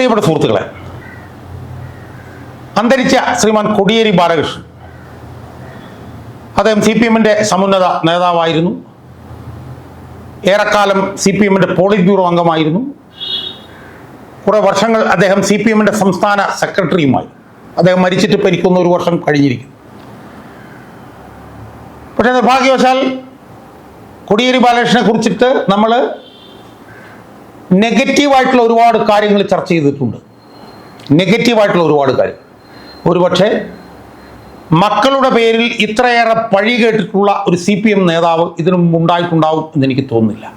പ്രിയപ്പെട്ട സുഹൃത്തുക്കളെ അന്തരിച്ച ശ്രീമാൻ കൊടിയേരി ബാലകൃഷ്ണൻ. അദ്ദേഹം സി പി എമ്മിന്റെ സമുന്നത നേതാവായിരുന്നു. ഏറെക്കാലം സി പി എമ്മിന്റെ പോളിറ്റ് ബ്യൂറോ അംഗമായിരുന്നു. കുറേ വർഷങ്ങൾ അദ്ദേഹം സി പി എമ്മിന്റെ സംസ്ഥാന സെക്രട്ടറിയുമായി. അദ്ദേഹം മരിച്ചിട്ട് പരിക്കുന്ന ഒരു വർഷം കഴിഞ്ഞിരിക്കുന്നു. പക്ഷേ നിർഭാഗ്യവശാൽ കൊടിയേരി ബാലകൃഷ്ണനെ കുറിച്ചിട്ട് നമ്മൾ നെഗറ്റീവായിട്ടുള്ള ഒരുപാട് കാര്യങ്ങൾ ചർച്ച ചെയ്തിട്ടുണ്ട്. നെഗറ്റീവായിട്ടുള്ള ഒരുപാട് കാര്യം. ഒരുപക്ഷെ മക്കളുടെ പേരിൽ ഇത്രയേറെ പഴി കേട്ടിട്ടുള്ള ഒരു സി പി എം നേതാവ് ഇതിനു മുമ്പ് ഉണ്ടായിട്ടുണ്ടാവും എന്ന് എനിക്ക് തോന്നുന്നില്ല.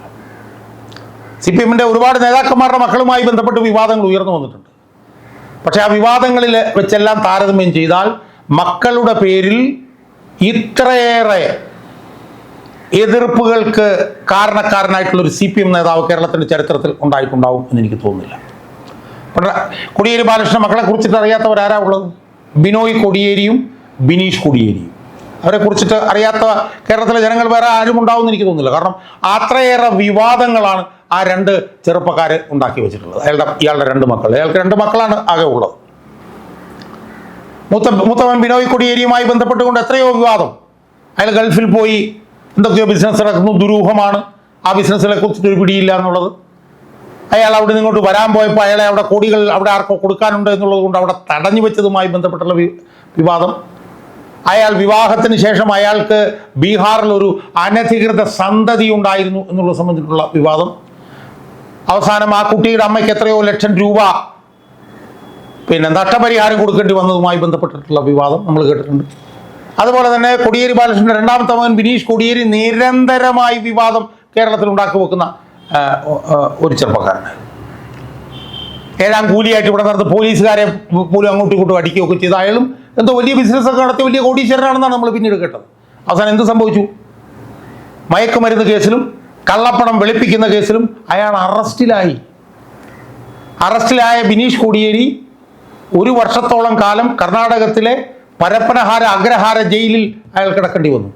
സി പി എമ്മിന്റെ ഒരുപാട് നേതാക്കന്മാരുടെ മക്കളുമായി ബന്ധപ്പെട്ട് വിവാദങ്ങൾ ഉയർന്നു വന്നിട്ടുണ്ട്. പക്ഷേ ആ വിവാദങ്ങളിൽ വെച്ചെല്ലാം താരതമ്യം ചെയ്താൽ മക്കളുടെ പേരിൽ ഇത്രയേറെ എതിർപ്പുകൾക്ക് കാരണക്കാരനായിട്ടുള്ള ഒരു സി പി എം നേതാവ് കേരളത്തിന്റെ ചരിത്രത്തിൽ ഉണ്ടായിട്ടുണ്ടാവും എന്ന് എനിക്ക് തോന്നുന്നില്ല. കൊടിയേരി ബാലകൃഷ്ണൻ മക്കളെ കുറിച്ചിട്ട് അറിയാത്തവരാരാ ഉള്ളത്? ബിനോയ് കൊടിയേരിയും ബിനീഷ് കൊടിയേരിയും. അവരെ കുറിച്ചിട്ട് അറിയാത്ത കേരളത്തിലെ ജനങ്ങൾ വേറെ ആരും ഉണ്ടാവും എന്ന് എനിക്ക് തോന്നുന്നില്ല. കാരണം അത്രയേറെ വിവാദങ്ങളാണ് ആ രണ്ട് ചെറുപ്പക്കാർ ഉണ്ടാക്കി വെച്ചിട്ടുള്ളത്. അയാളുടെ ഇയാളുടെ രണ്ട് മക്കൾ. അയാൾക്ക് രണ്ട് മക്കളാണ് ആകെ ഉള്ളത്. മൂത്ത മൂത്തവൻ ബിനോയ് കൊടിയേരിയുമായി ബന്ധപ്പെട്ടുകൊണ്ട് എത്രയോ വിവാദം. അയാൾ ഗൾഫിൽ പോയി എന്തൊക്കെയോ ബിസിനസ് നടക്കുന്നു ദുരൂഹമാണ്. ആ ബിസിനസ്സിനെ കുറിച്ചിട്ട് ഒരു പിടിയില്ല എന്നുള്ളത്. അയാൾ അവിടെ നിങ്ങോട്ട് വരാൻ പോയപ്പോൾ അയാളെ അവിടെ കോടികൾ അവിടെ ആർക്കോ കൊടുക്കാനുണ്ട് എന്നുള്ളത് കൊണ്ട് അവിടെ തടഞ്ഞു വെച്ചതുമായി ബന്ധപ്പെട്ടുള്ള വിവാദം. അയാൾ വിവാഹത്തിന് ശേഷം അയാൾക്ക് ബീഹാറിൽ ഒരു അനധികൃത സന്തതി ഉണ്ടായിരുന്നു എന്നുള്ളത് സംബന്ധിച്ചിട്ടുള്ള വിവാദം. അവസാനം ആ കുട്ടിയുടെ അമ്മയ്ക്ക് എത്രയോ ലക്ഷം രൂപ പിന്നെ നഷ്ടപരിഹാരം കൊടുക്കേണ്ടി വന്നതുമായി ബന്ധപ്പെട്ടിട്ടുള്ള വിവാദം നമ്മൾ കേട്ടിട്ടുണ്ട്. അതുപോലെ തന്നെ കൊടിയേരി ബാലകൃഷ്ണന്റെ രണ്ടാമത്തെ മകൻ ബിനീഷ് കൊടിയേരി നിരന്തരമായി വിവാദം കേരളത്തിൽ ഉണ്ടാക്കി വെക്കുന്ന ഒരു ചെറുപ്പക്കാരനാണ് ഏഴാം കൂലിയായിട്ട് ഇവിടെ നടന്ന് പോലീസുകാരെ പോലും അങ്ങോട്ടും ഇങ്ങോട്ടും അടിക്കുകയൊക്കെ ചെയ്ത് അയാളും എന്തോ വലിയ ബിസിനസ്സൊക്കെ നടത്തി വലിയ കോടീശ്വരനാണെന്നാണ് നമ്മൾ പിന്നീട് കേട്ടത്. അവസാനം എന്ത് സംഭവിച്ചു? മയക്കുമരുന്ന് കേസിലും കള്ളപ്പണം വെളുപ്പിക്കുന്ന കേസിലും അയാൾ അറസ്റ്റിലായി. അറസ്റ്റിലായ ബിനീഷ് കോടിയേരി ഒരു വർഷത്തോളം കാലം കർണാടകത്തിലെ പരപ്പനഹാര അഗ്രഹാര ജയിലിൽ അയാൾ കിടക്കേണ്ടി വന്നു.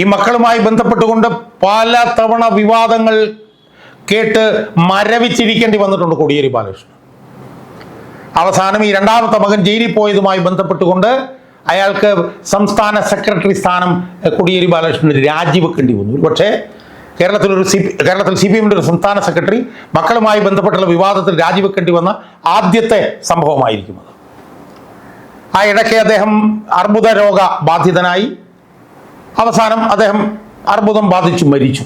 ഈ മക്കളുമായി ബന്ധപ്പെട്ടുകൊണ്ട് പല തവണ വിവാദങ്ങൾ കേട്ട് മരവിച്ചിരിക്കേണ്ടി വന്നിട്ടുണ്ട് കോടിയേരി ബാലകൃഷ്ണൻ. അവസാനം ഈ രണ്ടാമത്തെ മകൻ ജയിലിൽ പോയതുമായി ബന്ധപ്പെട്ടുകൊണ്ട് അയാൾക്ക് സംസ്ഥാന സെക്രട്ടറി സ്ഥാനം കോടിയേരി ബാലകൃഷ്ണന് രാജിവെക്കേണ്ടി വന്നു. പക്ഷേ കേരളത്തിലൊരു സി കേരളത്തിൽ സി പി എമ്മിന്റെ ഒരു സംസ്ഥാന സെക്രട്ടറി മക്കളുമായി ബന്ധപ്പെട്ടുള്ള വിവാദത്തിൽ രാജിവെക്കേണ്ടി വന്ന ആദ്യത്തെ സംഭവമായിരിക്കും അത്. ആ ഇടയ്ക്ക് അദ്ദേഹം അർബുദ രോഗ ബാധിതനായി. അവസാനം അദ്ദേഹം അർബുദം ബാധിച്ചു മരിച്ചു.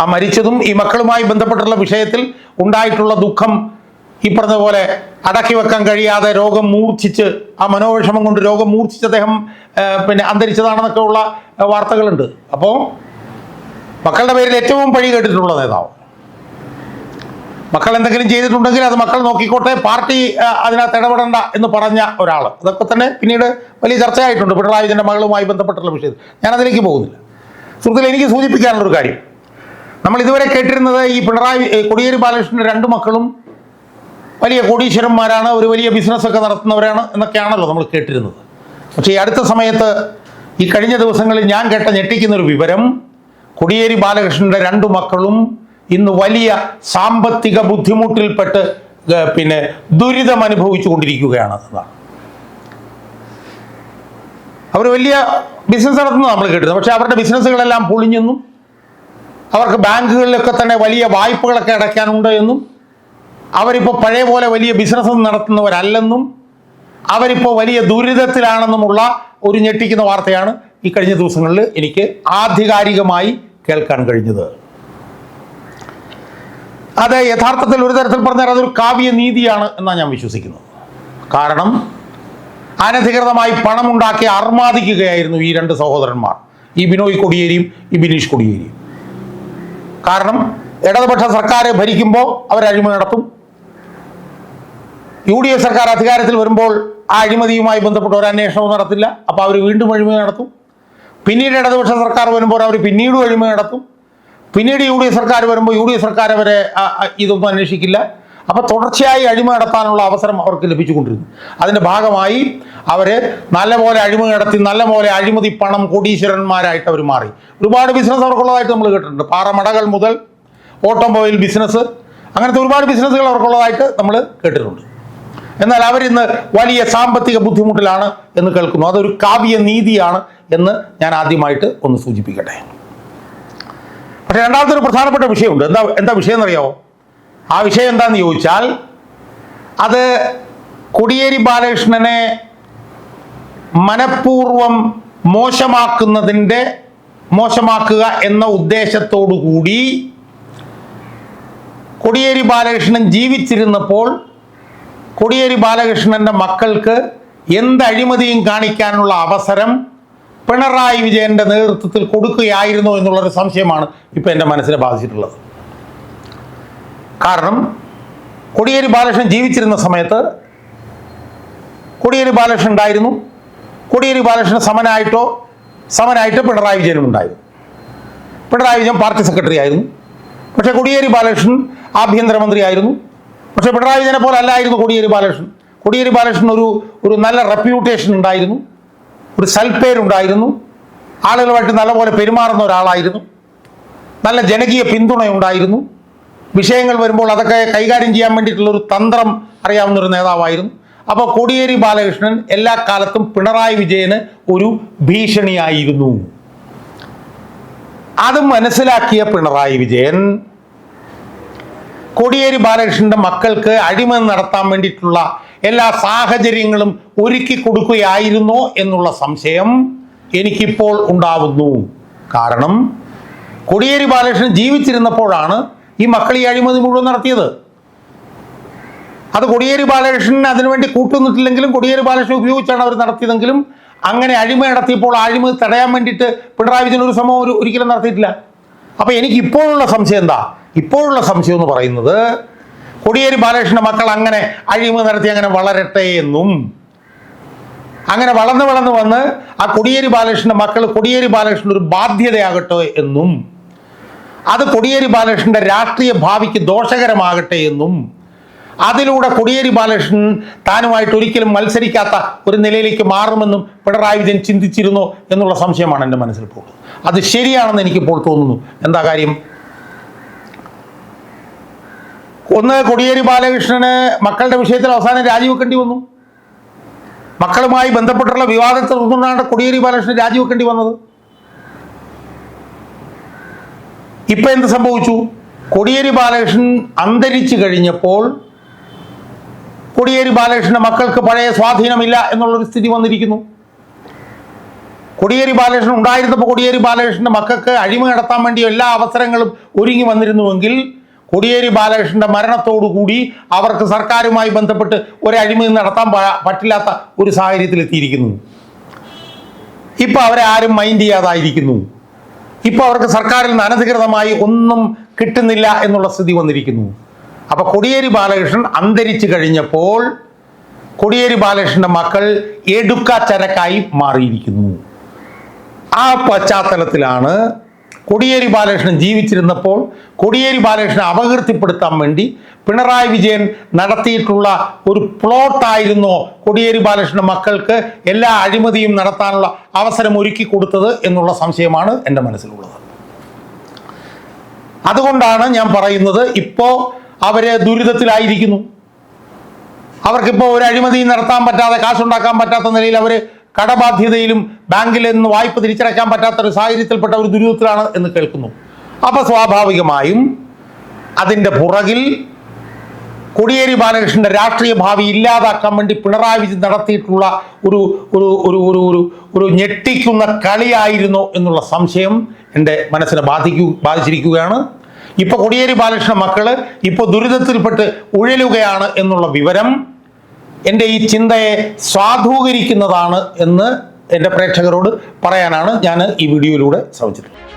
ആ മരിച്ചതും ഈ മക്കളുമായി ബന്ധപ്പെട്ടുള്ള വിഷയത്തിൽ ഉണ്ടായിട്ടുള്ള ദുഃഖം ഈ പറഞ്ഞതുപോലെ അടക്കി വെക്കാൻ കഴിയാതെ രോഗം മൂർച്ഛിച്ച് ആ മനോവിഷമം കൊണ്ട് രോഗം മൂർച്ഛിച്ച് അദ്ദേഹം പിന്നെ അന്തരിച്ചതാണെന്നൊക്കെ ഉള്ള വാർത്തകളുണ്ട്. അപ്പോൾ മക്കളുടെ പേരിൽ ഏറ്റവും പഴി കേട്ടിട്ടുള്ള നേതാവ്. മക്കൾ എന്തെങ്കിലും ചെയ്തിട്ടുണ്ടെങ്കിൽ അത് മക്കൾ നോക്കിക്കോട്ടെ പാർട്ടി അതിനകത്ത് ഇടപെടണ്ട എന്ന് പറഞ്ഞ ഒരാൾ അതൊക്കെ തന്നെ പിന്നീട് വലിയ ചർച്ചയായിട്ടുണ്ട്. പിണറായി മകളുമായി ബന്ധപ്പെട്ടുള്ള വിഷയത്തിൽ ഞാൻ അതിലേക്ക് പോകുന്നില്ല. സുഹൃത്തുക്കളെ എനിക്ക് സൂചിപ്പിക്കാനുള്ളൊരു കാര്യം. നമ്മൾ ഇതുവരെ കേട്ടിരുന്നത് ഈ പിണറായി കൊടിയേരി ബാലകൃഷ്ണന്റെ രണ്ട് മക്കളും വലിയ കോടീശ്വരന്മാരാണ് ഒരു വലിയ ബിസിനസ്സൊക്കെ നടത്തുന്നവരാണ് എന്നൊക്കെയാണല്ലോ നമ്മൾ കേട്ടിരുന്നത്. പക്ഷേ ഈ അടുത്ത സമയത്ത് ഈ കഴിഞ്ഞ ദിവസങ്ങളിൽ ഞാൻ കേട്ട ഞെട്ടിക്കുന്നൊരു വിവരം കൊടിയേരി ബാലകൃഷ്ണന്റെ രണ്ടു മക്കളും ഇന്ന് വലിയ സാമ്പത്തിക ബുദ്ധിമുട്ടിൽപ്പെട്ട് പിന്നെ ദുരിതം അനുഭവിച്ചു കൊണ്ടിരിക്കുകയാണ് എന്നതാണ് അവർ വലിയ ബിസിനസ് നടത്തുന്നു നമ്മൾ കേട്ടത് പക്ഷെ അവരുടെ ബിസിനസ്സുകളെല്ലാം പൊളിഞ്ഞെന്നും അവർക്ക് ബാങ്കുകളിലൊക്കെ തന്നെ വലിയ വായ്പകളൊക്കെ അടയ്ക്കാനുണ്ട് എന്നും അവരിപ്പോൾ പഴയ പോലെ വലിയ ബിസിനസ് നടത്തുന്നവരല്ലെന്നും അവരിപ്പോൾ വലിയ ദുരിതത്തിലാണെന്നുമുള്ള ഒരു ഞെട്ടിക്കുന്ന വാർത്തയാണ് ഈ കഴിഞ്ഞ ദിവസങ്ങളിൽ എനിക്ക് ആധികാരികമായി കേൾക്കാൻ കഴിഞ്ഞത്. അത് യഥാർത്ഥത്തിൽ ഒരു തരത്തിൽ പറഞ്ഞാൽ അതൊരു കാവ്യനീതിയാണ് എന്നാണ് ഞാൻ വിശ്വസിക്കുന്നത്. കാരണം അനധികൃതമായി പണമുണ്ടാക്കി അർമാദിക്കുകയായിരുന്നു ഈ രണ്ട് സഹോദരന്മാർ. ഈ ബിനോയ് കൊടിയേരിയും ഈ ബിനീഷ് കൊടിയേരിയും. കാരണം ഇടതുപക്ഷ സർക്കാർ ഭരിക്കുമ്പോൾ അവർ അഴിമതി നടത്തും. യു ഡി എഫ് സർക്കാർ അധികാരത്തിൽ വരുമ്പോൾ ആ അഴിമതിയുമായി ബന്ധപ്പെട്ട് ഒരു അന്വേഷണവും നടത്തില്ല. അപ്പോൾ അവർ വീണ്ടും അഴിമതി നടത്തും. പിന്നീട് ഇടതുപക്ഷ സർക്കാർ വരുമ്പോൾ അവർ പിന്നീടും അഴിമതി നടത്തും. പിന്നീട് യു ഡി എഫ് സർക്കാർ വരുമ്പോൾ യു ഡി എഫ് സർക്കാർ ആ, ഇതൊന്നും അന്വേഷിക്കില്ല. അപ്പോൾ തുടർച്ചയായി അഴിമതി നടത്താനുള്ള അവസരം അവർക്ക് ലഭിച്ചുകൊണ്ടിരുന്നു. അതിന്റെ ഭാഗമായി അവർ നല്ലപോലെ അഴിമതി നടത്തി നല്ലപോലെ അഴിമതി പണം കോടീശ്വരന്മാരായിട്ട് അവർ മാറി. ഒരുപാട് ബിസിനസ് അവർക്കുള്ളതായിട്ട് നമ്മൾ കേട്ടിട്ടുണ്ട്. പാറമടകൾ മുതൽ ഓട്ടോമൊബൈൽ ബിസിനസ് അങ്ങനത്തെ ഒരുപാട് ബിസിനസ്സുകൾ അവർക്കുള്ളതായിട്ട് നമ്മൾ കേട്ടിട്ടുണ്ട്. എന്നാൽ അവരിന്ന് വലിയ സാമ്പത്തിക ബുദ്ധിമുട്ടിലാണ് എന്ന് കേൾക്കുന്നു. അതൊരു കാവ്യ നീതിയാണ് എന്ന് ഞാൻ ആദ്യമായിട്ട് ഒന്ന് സൂചിപ്പിക്കട്ടെ. പക്ഷേ രണ്ടാമത്തെ ഒരു പ്രധാനപ്പെട്ട വിഷയമുണ്ട്. എന്താ എന്താ വിഷയം എന്നറിയാമോ ആ വിഷയം എന്താന്ന് ചോദിച്ചാൽ അത് കൊടിയേരി ബാലകൃഷ്ണനെ മനഃപൂർവം മോശമാക്കുന്നതിന്റെ മോശമാക്കുക എന്ന ഉദ്ദേശത്തോടു കൂടി കൊടിയേരി ബാലകൃഷ്ണൻ ജീവിച്ചിരുന്നപ്പോൾ കൊടിയേരി ബാലകൃഷ്ണന്റെ മക്കൾക്ക് എന്ത് അഴിമതിയും കാണിക്കാനുള്ള അവസരം പിണറായി വിജയന്റെ നേതൃത്വത്തിൽ കൊടുക്കുകയായിരുന്നു എന്നുള്ളൊരു സംശയമാണ് ഇപ്പം എന്റെ മനസ്സിനെ ബാധിച്ചിട്ടുള്ളത്. കാരണം കൊടിയേരി ബാലകൃഷ്ണൻ ജീവിച്ചിരുന്ന സമയത്ത് കൊടിയേരി ബാലകൃഷ്ണൻ ഉണ്ടായിരുന്നു. കൊടിയേരി ബാലകൃഷ്ണൻ സമനായിട്ടോ സമനായിട്ടോ പിണറായി വിജയനും ഉണ്ടായിരുന്നു. പിണറായി വിജയൻ പാർട്ടി സെക്രട്ടറി ആയിരുന്നു. പക്ഷേ കൊടിയേരി ബാലകൃഷ്ണൻ ആഭ്യന്തരമന്ത്രി ആയിരുന്നു. പക്ഷേ പിണറായി വിജയനെ പോലെ അല്ലായിരുന്നു കൊടിയേരി ബാലകൃഷ്ണൻ. കൊടിയേരി ബാലകൃഷ്ണൻ ഒരു ഒരു നല്ല റെപ്യൂട്ടേഷൻ ഉണ്ടായിരുന്നു. ഒരു സൽപ്പേരുണ്ടായിരുന്നു ആളുകളുമായിട്ട് നല്ലപോലെ പെരുമാറുന്ന ഒരാളായിരുന്നു. നല്ല ജനകീയ പിന്തുണയുണ്ടായിരുന്നു. വിഷയങ്ങൾ വരുമ്പോൾ അതൊക്കെ കൈകാര്യം ചെയ്യാൻ വേണ്ടിയിട്ടുള്ള ഒരു തന്ത്രം അറിയാവുന്ന ഒരു നേതാവായിരുന്നു. അപ്പോൾ കോടിയേരി ബാലകൃഷ്ണൻ എല്ലാ കാലത്തും പിണറായി വിജയന് ഒരു ഭീഷണിയായിരുന്നു. അത് മനസ്സിലാക്കിയ പിണറായി വിജയൻ കോടിയേരി ബാലകൃഷ്ണന്റെ മക്കൾക്ക് അഴിമതി നടത്താൻ വേണ്ടിയിട്ടുള്ള എല്ലാ സാഹചര്യങ്ങളും ഒരുക്കി കൊടുക്കുകയായിരുന്നോ എന്നുള്ള സംശയം എനിക്കിപ്പോൾ ഉണ്ടാവുന്നു. കാരണം കൊടിയേരി ബാലകൃഷ്ണൻ ജീവിച്ചിരുന്നപ്പോഴാണ് ഈ മക്കൾ ഈ അഴിമതി മുഴുവൻ നടത്തിയത്. അത് കൊടിയേരി ബാലകൃഷ്ണൻ അതിനുവേണ്ടി കൂട്ടുനിന്നിട്ടില്ലെങ്കിലും കൊടിയേരി ബാലകൃഷ്ണൻ ഉപയോഗിച്ചാണ് അവർ നടത്തിയതെങ്കിലും അങ്ങനെ അഴിമതി നടത്തിയപ്പോൾ അഴിമതി തടയാൻ വേണ്ടിയിട്ട് പിണറായി വിജയൻ ഒരു ശ്രമം ഒരു ഒരിക്കലും നടത്തിയിട്ടില്ല. അപ്പോൾ എനിക്ക് ഇപ്പോഴുള്ള സംശയം എന്താ? ഇപ്പോഴുള്ള സംശയം എന്ന് പറയുന്നത് കോടിയേരി ബാലകൃഷ്ണന്റെ മക്കൾ അങ്ങനെ അഴിമതി നടത്തി അങ്ങനെ വളരട്ടെ എന്നും. അങ്ങനെ വളർന്ന് വളർന്ന് വന്ന് ആ കൊടിയേരി ബാലകൃഷ്ണന്റെ മക്കൾ കൊടിയേരി ബാലകൃഷ്ണൻ ഒരു ബാധ്യതയാകട്ടെ എന്നും. അത് കൊടിയേരി ബാലകൃഷ്ണന്റെ രാഷ്ട്രീയ ഭാവിക്ക് ദോഷകരമാകട്ടെ എന്നും. അതിലൂടെ കൊടിയേരി ബാലകൃഷ്ണൻ താനുമായിട്ട് ഒരിക്കലും മത്സരിക്കാത്ത ഒരു നിലയിലേക്ക് മാറുമെന്നും പിണറായി വിജയൻ ചിന്തിച്ചിരുന്നോ എന്നുള്ള സംശയമാണ് എന്റെ മനസ്സിൽ പോകുന്നത്. അത് ശരിയാണെന്ന് എനിക്കിപ്പോൾ തോന്നുന്നു. എന്താ കാര്യം? ഒന്ന് കൊടിയേരി ബാലകൃഷ്ണന് മക്കളുടെ വിഷയത്തിൽ അവസാനം രാജിവെക്കേണ്ടി വന്നു. മക്കളുമായി ബന്ധപ്പെട്ടുള്ള വിവാദത്തെ തുടർന്നാണ് കൊടിയേരി ബാലകൃഷ്ണൻ രാജിവെക്കേണ്ടി വന്നത്. ഇപ്പൊ എന്ത് സംഭവിച്ചു? കൊടിയേരി ബാലകൃഷ്ണൻ അന്തരിച്ചു കഴിഞ്ഞപ്പോൾ കൊടിയേരി ബാലകൃഷ്ണന്റെ മക്കൾക്ക് പഴയ സ്വാധീനമില്ല എന്നുള്ളൊരു സ്ഥിതി വന്നിരിക്കുന്നു. കൊടിയേരി ബാലകൃഷ്ണൻ ഉണ്ടായിരുന്നപ്പോൾ കൊടിയേരി ബാലകൃഷ്ണന്റെ മക്കൾക്ക് അഴിമ നടത്താൻ വേണ്ടി എല്ലാ അവസരങ്ങളും ഒരുങ്ങി വന്നിരുന്നുവെങ്കിൽ കൊടിയേരി ബാലകൃഷ്ണന്റെ മരണത്തോടുകൂടി അവർക്ക് സർക്കാരുമായി ബന്ധപ്പെട്ട് ഒരു അഴിമതി നടത്താൻ പറ്റില്ലാത്ത ഒരു സാഹചര്യത്തിൽ എത്തിയിരിക്കുന്നു. ഇപ്പൊ അവരെ ആരും മൈൻഡ് ചെയ്യാതായിരിക്കുന്നു. ഇപ്പൊ അവർക്ക് സർക്കാരിൽ നിന്ന് അനധികൃതമായി ഒന്നും കിട്ടുന്നില്ല എന്നുള്ള സ്ഥിതി വന്നിരിക്കുന്നു. അപ്പൊ കൊടിയേരി ബാലകൃഷ്ണൻ അന്തരിച്ചു കഴിഞ്ഞപ്പോൾ കൊടിയേരി ബാലകൃഷ്ണന്റെ മക്കൾ എടുക്കാച്ചരക്കായി മാറിയിരിക്കുന്നു. ആ പശ്ചാത്തലത്തിലാണ് കൊടിയേരി ബാലകൃഷ്ണൻ ജീവിച്ചിരുന്നപ്പോൾ കൊടിയേരി ബാലകൃഷ്ണനെ അപകീർത്തിപ്പെടുത്താൻ വേണ്ടി പിണറായി വിജയൻ നടത്തിയിട്ടുള്ള ഒരു പ്ലോട്ടായിരുന്നു കൊടിയേരി ബാലകൃഷ്ണന്റെ മക്കൾക്ക് എല്ലാ അഴിമതിയും നടത്താനുള്ള അവസരം ഒരുക്കി കൊടുത്തത് എന്നുള്ള സംശയമാണ് എന്റെ മനസ്സിലുള്ളത്. അതുകൊണ്ടാണ് ഞാൻ പറയുന്നത് ഇപ്പോൾ അവർ ദുരിതത്തിലായിരിക്കുന്നു. അവർക്കിപ്പോൾ ഒരു അഴിമതിയും നടത്താൻ പറ്റാതെ കാശുണ്ടാക്കാൻ പറ്റാത്ത നിലയിൽ അവർ കടബാധ്യതയിലും ബാങ്കിൽ നിന്ന് വായ്പ തിരിച്ചടയ്ക്കാൻ പറ്റാത്ത ഒരു സാഹചര്യത്തിൽപ്പെട്ട ഒരു ദുരിതത്തിലാണ് എന്ന് കേൾക്കുന്നു. അപ്പോൾ സ്വാഭാവികമായും അതിന്റെ പുറകിൽ കോടിയേരി ബാലകൃഷ്ണന്റെ രാഷ്ട്രീയ ഭാവി ഇല്ലാതാക്കാൻ വേണ്ടി പിണറായി വിജയൻ നടത്തിയിട്ടുള്ള ഒരു ഒരു ഒരു ഒരു ഒരു ഒരു ഞെട്ടിക്കുന്ന കളിയായിരുന്നു എന്നുള്ള സംശയം എന്റെ മനസ്സിനെ ബാധിക്കൂ ബാധിച്ചിരിക്കുകയാണ്. ഇപ്പൊ കോടിയേരി ബാലകൃഷ്ണ മക്കൾ ഇപ്പോൾ ദുരിതത്തിൽപ്പെട്ട് ഉഴലുകയാണ് എന്നുള്ള വിവരം എന്റെ ഈ ചിന്തയെ സ്വാധൂകരിക്കുന്നതാണ് എന്ന് എന്റെ പ്രേക്ഷകരോട് പറയാനാണ് ഞാൻ ഈ വീഡിയോയിലൂടെ ശ്രമിച്ചിട്ടുള്ളത്.